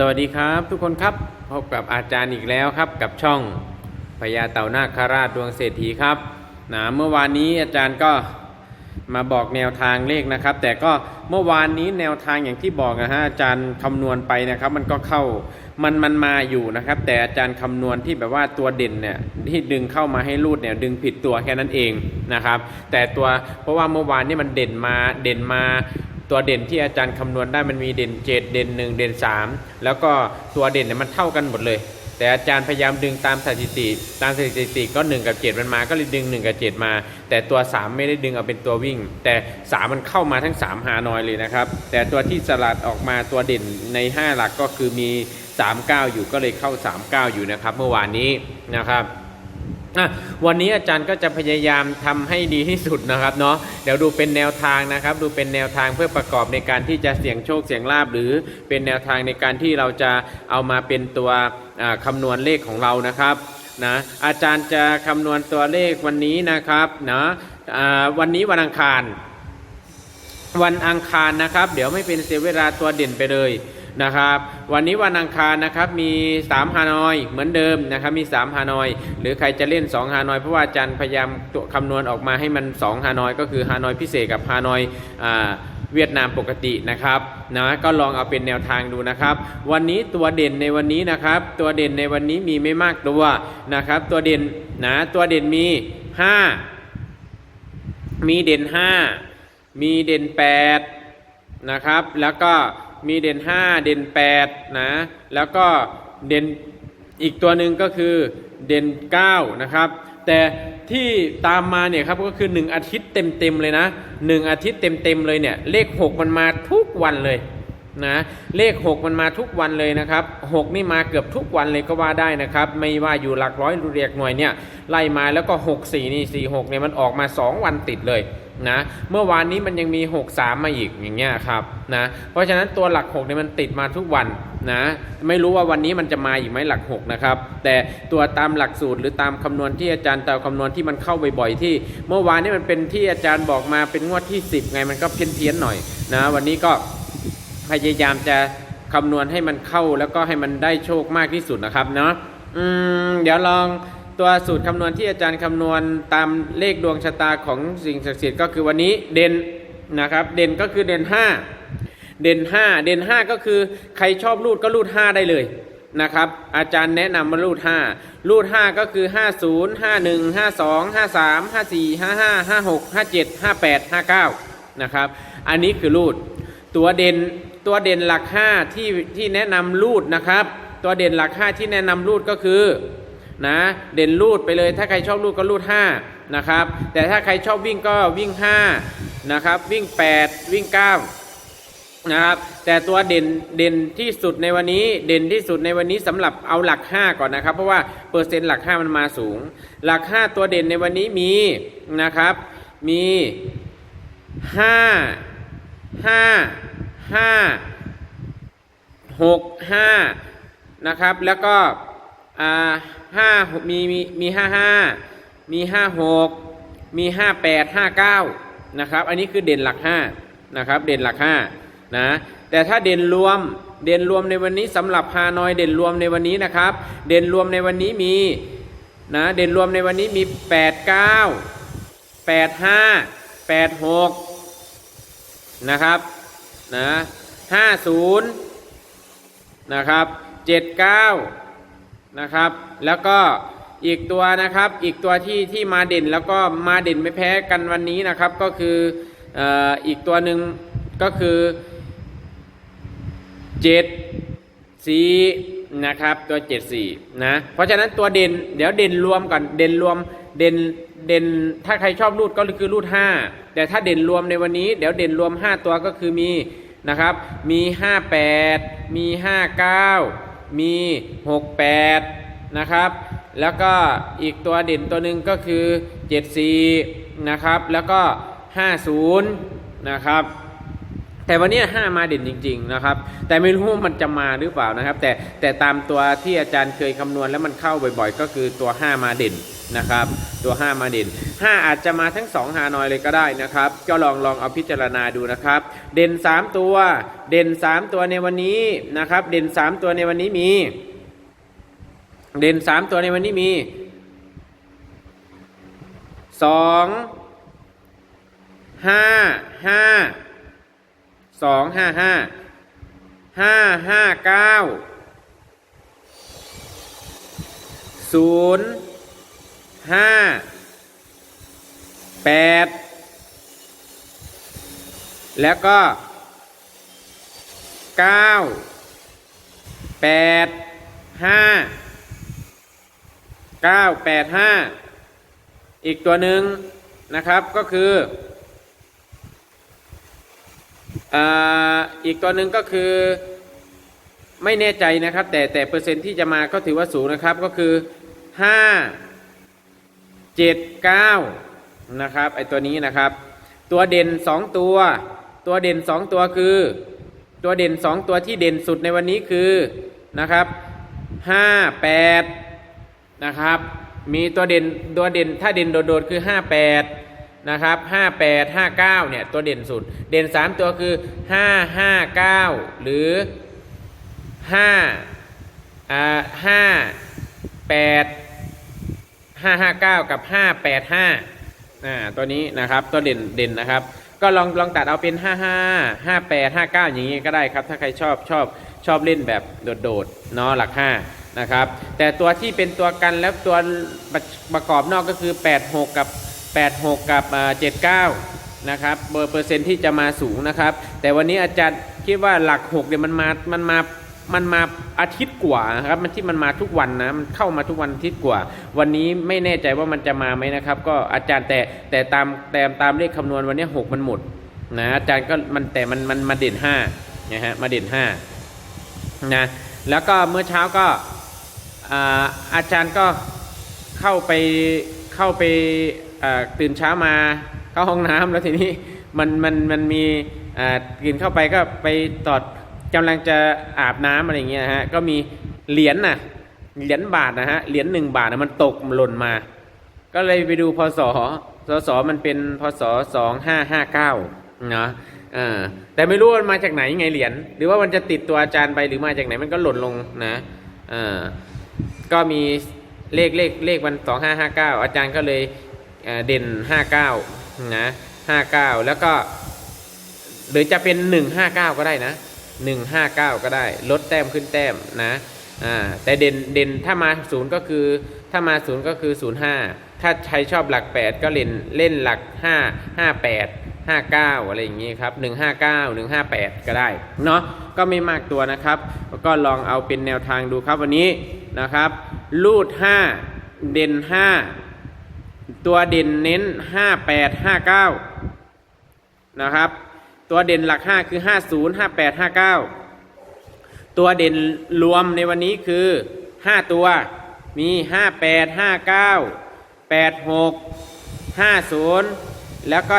สวัสดีครับทุกคนครับพบกับอาจารย์อีกแล้วครับ กับช่องพญาเต่านาคราชดวงเศรษฐีครับนะเมื่อวานนี้อาจารย์ก็มาบอกแนวทางเลขนะครับ แต่ก็เมื่อวานนี้แนวทางอย่างที่บอกนะฮะอาจารย์คำนวณไปนะครับ มันก็เข้ามันมันมาอยู่นะครับ แต่อาจารย์คำนวณที่แบบว่าตัวเด่นเนี่ยที่ดึงเข้ามาให้รูดเนี่ยดึงผิดตัวแค่นั้นเองนะครับ แต่ตัวเพราะว่าเมื่อวานนี้มันเด่นมาเด่นมา ตัวเด่นที่อาจารย์คำนวณได้มันมีเด่น 7 เด่น 1 เด่น 3 แล้วก็ตัวเด่นเนี่ยมันเท่ากันหมดเลย แต่อาจารย์พยายามดึงตามสถิติ ตามสถิติก็ 1 กับ 7 มันมาก็เลยดึง 1 กับ 7 มา แต่ตัว 3 ไม่ได้ดึงเอาเป็นตัววิ่ง แต่ 3 มันเข้ามาทั้ง 3 หานอยเลยนะครับ แต่ตัวที่สลัดออกมาตัวเด่นใน 5 หลักก็คือมี 39 อยู่ก็เลยเข้า 39 อยู่นะครับ เมื่อวานนี้นะครับะวันนี้อาจารย์ก็จะพยายามทำให้ดีที่สุดนะครับเนาะเดี๋ยวดูเป็นแนวทางนะครับ ดูเป็นแนวทางเพื่อประกอบในการที่จะเสี่ยงโชคเสี่ยงลาบหรือเป็นแนวทางในการที่เราจะเอามาเป็นตัวอ่าคำนวณเลขของเรานะครับนะอาจารย์จะคำนวณตัวเลขวันนี้นะครับนะวันนี้วันอังคาร วันอังคารนะครับ เดี๋ยวไม่เป็นเสียเวลาตัวเด่นไปเลย นะครับ วันนี้วันอังคารนะครับมี 3 ฮานอยเหมือนเดิมนะครับมี 3 ฮานอย หรือใครจะเล่น 2 ฮานอยเพราะว่าอาจารย์พยายามตัวคำนวณออกมาให้มัน 2 ฮานอยก็คือฮานอยพิเศษกับฮานอยอ่าเวียดนามปกตินะครับนะก็ลองเอาเป็นแนวทางดูนะครับ วันนี้ตัวเด่นในวันนี้นะครับ ตัวเด่นในวันนี้มีไม่มากตัวนะครับ ตัวเด่นนะตัวเด่นมี 5 มีเด่น 5 มีเด่น 8 นะครับ แล้วก็ มีเด่น 5 เด่น8นะแล้วก็เด่นอีกตัวหนึ่งก็คือเด่น9นะครับแต่ที่ตามมาเนี่ยครับก็คือ 1 อาทิตย์เต็มๆเลยนะ 1 อาทิตย์เต็มๆเลยเนี่ยเลข 6 มันมาทุกวันเลยนะเลข 6 มันมาทุกวันเลยนะครับ 6 นี่มาเกือบทุกวันเลยก็ว่าได้นะครับ ไม่ว่าอยู่หลักร้อยหรือเรียกหน่วยเนี่ยไล่มาแล้วก็ 6 4 นี่ 4 6เนี่ยมันออกมา 2 วันติดเลย นะเมื่อวานนี้มันยังมี 6 3 มาอีกอย่างเงี้ยครับนะเพราะฉะนั้นตัวหลัก6เนี่ยมันติดมาทุกวันนะไม่รู้ว่าวันนี้มันจะมาอีกไหมหลัก 6 นะครับ แต่ตัวตามหลักสูตรหรือตามคำนวณที่อาจารย์ตามคำนวณที่มันเข้าบ่อยๆที่ เมื่อวานนี้มันเป็นที่อาจารย์บอกมาเป็นงวดที่ 10 ไงมันก็เพี้ยนๆหน่อยนะวันนี้ก็พยายามจะคำนวณให้มันเข้าแล้วก็ให้มันได้โชคมากที่สุดนะครับเนาะอืมเดี๋ยวลอง ตัวสูตรคำนวณที่อาจารย์คำนวณตามเลขดวงชะตาของสิ่งศักดิ์สิทธิ์ก็คือวันนี้เด่นนะครับ เด่นก็คือเด่น 5 เด่น 5 เด่น 5 ก็คือใครชอบรูดก็รูด 5 ได้เลยนะครับอาจารย์แนะนำมารูด 5 รูด 5 ก็คือ 50 51 52 53 54 55 56 57 58 59นะครับอันนี้คือรูด ตัวเด่นตัวเด่นหลัก 5 ที่ที่แนะนำรูดนะครับ ตัวเด่นหลัก 5 ที่แนะนำรูดก็คือ นะ เด่นรูดไปเลยถ้าใครชอบรูดก็รูด5นะครับ แต่ถ้าใครชอบวิ่งก็วิ่ง5นะครับวิ่ง 8 วิ่ง 9 นะครับ แต่ตัวเด่นเด่นที่สุดในวันนี้ เด่นที่สุดในวันนี้สำหรับเอาหลัก 5 ก่อนนะครับ เพราะว่าเปอร์เซ็นต์หลัก 5 มันมาสูง หลัก 5 ตัวเด่นในวันนี้มีนะครับ มี5ห้าห้าหกห้านะครับแล้วก็ อ่าห้ามีมีมีห้าห้ามีห้าหกมีห้าแปดห้าเก้านะครับ อันนี้คือเด่นหลักห้านะครับ เด่นหลักห้านะแต่ถ้าเด่นรวมเด่นรวมในวันนี้สำหรับฮานอยเด่นรวมในวันนี้นะครับ เด่นรวมในวันนี้มีนะเด่นรวมในวันนี้มีแปดเก้าแปดห้าแปดหกนะครับนะห้าศูนย์นะครับเจ็ดเก้า นะครับ แล้วก็อีกตัวนะครับอีกตัวที่ที่มาเด่นแล้วก็มาเด่นไม่แพ้กันวันนี้นะครับ ก็คืออีกตัวหนึ่งก็คือเจ็ดสี่นะครับตัวเจ็ดสี่นะเพราะฉะนั้นตัวเด่นเดี๋ยวเด่นรวมก่อนเด่นรวมเด่นเด่นถ้าใครชอบรูดก็คือรูดห้าแต่ถ้าเด่นรวมในวันนี้เดี๋ยวเด่นรวมห้าตัวก็คือมีนะครับมีห้าแปดมีห้าเก้า มีหกแปดนะครับ แล้วก็อีกตัวเด่นตัวหนึ่งก็คือเจ็ดสี่นะครับ แล้วก็ห้าศูนย์นะครับ แต่วันนี้ห้ามาเด่นจริง ๆ นะครับ แต่ไม่รู้ว่ามันจะมาหรือเปล่านะครับ แต่แต่ตามตัวที่อาจารย์เคยคำนวณแล้วมันเข้าบ่อยๆ ก็คือตัว 5 มาเด่น นะครับ ตัว 5 มาเด่น 5 อาจจะมาทั้ง2ฮานอยเลยก็ได้นะครับ ก็ลองลองเอาพิจารณาดูนะครับ เด่น 3 ตัว เด่น 3 ตัวในวันนี้นะครับ เด่น 3 ตัวในวันนี้มี เด่น 3 ตัวในวันนี้มี2ห้าห้าสองห้า ห้าแปดแล้วก็เก้าแปดห้าเก้าแปดห้าอีกตัวหนึ่งนะครับก็คืออ่าอีกตัวหนึ่งก็คือไม่แน่ใจนะครับ แต่แต่เปอร์เซ็นต์ที่จะมาก็ถือว่าสูงนะครับก็คือห้า เจ็ดเก้านะครับไอตัวนี้นะครับ ตัวเด่นสองตัว ตัวเด่นสองตัวคือ ตัวเด่นสองตัวที่เด่นสุดในวันนี้คือนะครับห้าแปดนะครับมีตัวเด่นตัวเด่นถ้าเด่นโดดๆคือห้าแปดนะครับห้าแปดห้าเก้าเนี่ยตัวเด่นสุด เด่นสามตัวคือห้าห้าเก้าหรือห้าอ่าห้า แปดห้าห้าเก้ากับห้าแปดห้าอ่าตัวนี้นะครับตัวเด่นเด่นนะครับ ก็ลองลองตัดเอาเป็นห้าห้าห้าแปดห้าเก้าอย่างนี้ก็ได้ครับ ถ้าใครชอบชอบชอบเล่นแบบโดดๆเนาะหลักห้านะครับ แต่ตัวที่เป็นตัวกันแล้วตัวประประกอบนอกก็คือ 86 กับ 86 กับ 79 นะครับเบอร์เปอร์เซ็นต์ที่จะมาสูงนะครับ แต่วันนี้อาจารย์คิดว่าหลัก6เนี่ยมันมามันมา มันมาอาทิตย์กว่านะครับมันที่มันมาทุกวันนะมันเข้ามาทุกวันอาทิตย์กว่า วันนี้ไม่แน่ใจว่ามันจะมาไหมนะครับ ก็อาจารย์แต่แต่ตามแต่ตามเลขคำนวณวันนี้6มันหมดนะอาจารย์ก็มันแต่มันมันมาเด่น5นะฮะมาเด่น5นะแล้วก็เมื่อเช้าก็อาจารย์ก็เข้าไปเข้าไปตื่นเช้ามาเข้าห้องน้ำแล้วทีนี้มันมันมันมีกินเข้าไปก็ไปตอด กำลังจะอาบน้ำอะไรเงี้ยฮะก็มีเหรียญน่ะเหรียญบาทนะฮะเหรียญหนึ่งบาทนะมันตกหล่นมา ก็เลยไปดูพศพศมันเป็นพศสองห้าห้าเก้าเนาะแต่ไม่รู้มันมาจากไหนไงเหรียญหรือว่ามันจะติดตัวอาจารย์ไปหรือมาจากไหนมันก็หล่นลงนะก็มีเลขเลขเลขวันสองห้าห้าเก้าอาจารย์ก็เลยเด่นห้าเก้านะห้าเก้าแล้วก็ หรือจะเป็น159ก็ได้นะ 159 ก็ได้ ลดแต้มขึ้นแต้มนะอ่าแต่เด่นเด่นถ้ามาศูนย์ก็คือถ้ามาศูนย์ก็คือ 05 ถ้าใครชอบหลัก 8 ก็เล่นเล่นหลัก 5 58 59 อะไรอย่างงี้ครับ 159 158 ก็ได้เนาะก็ไม่มากตัวนะครับก็ลองเอาเป็นแนวทางดูครับวันนี้นะครับลูด 5 เด่น 5 ตัวเด่นเน้น 58 59 นะครับ ตัวเด่นหลัก 5 คือ 50 58 59 ตัวเด่นรวมในวันนี้คือ 5 ตัวมี 58 59 86 50 แล้วก็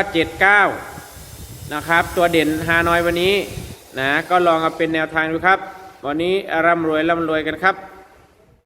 79 นะครับ ตัวเด่นฮานอยวันนี้นะก็ลองเอาเป็นแนวทางดูครับ วันนี้ร่ำรวยร่ำรวยกันครับ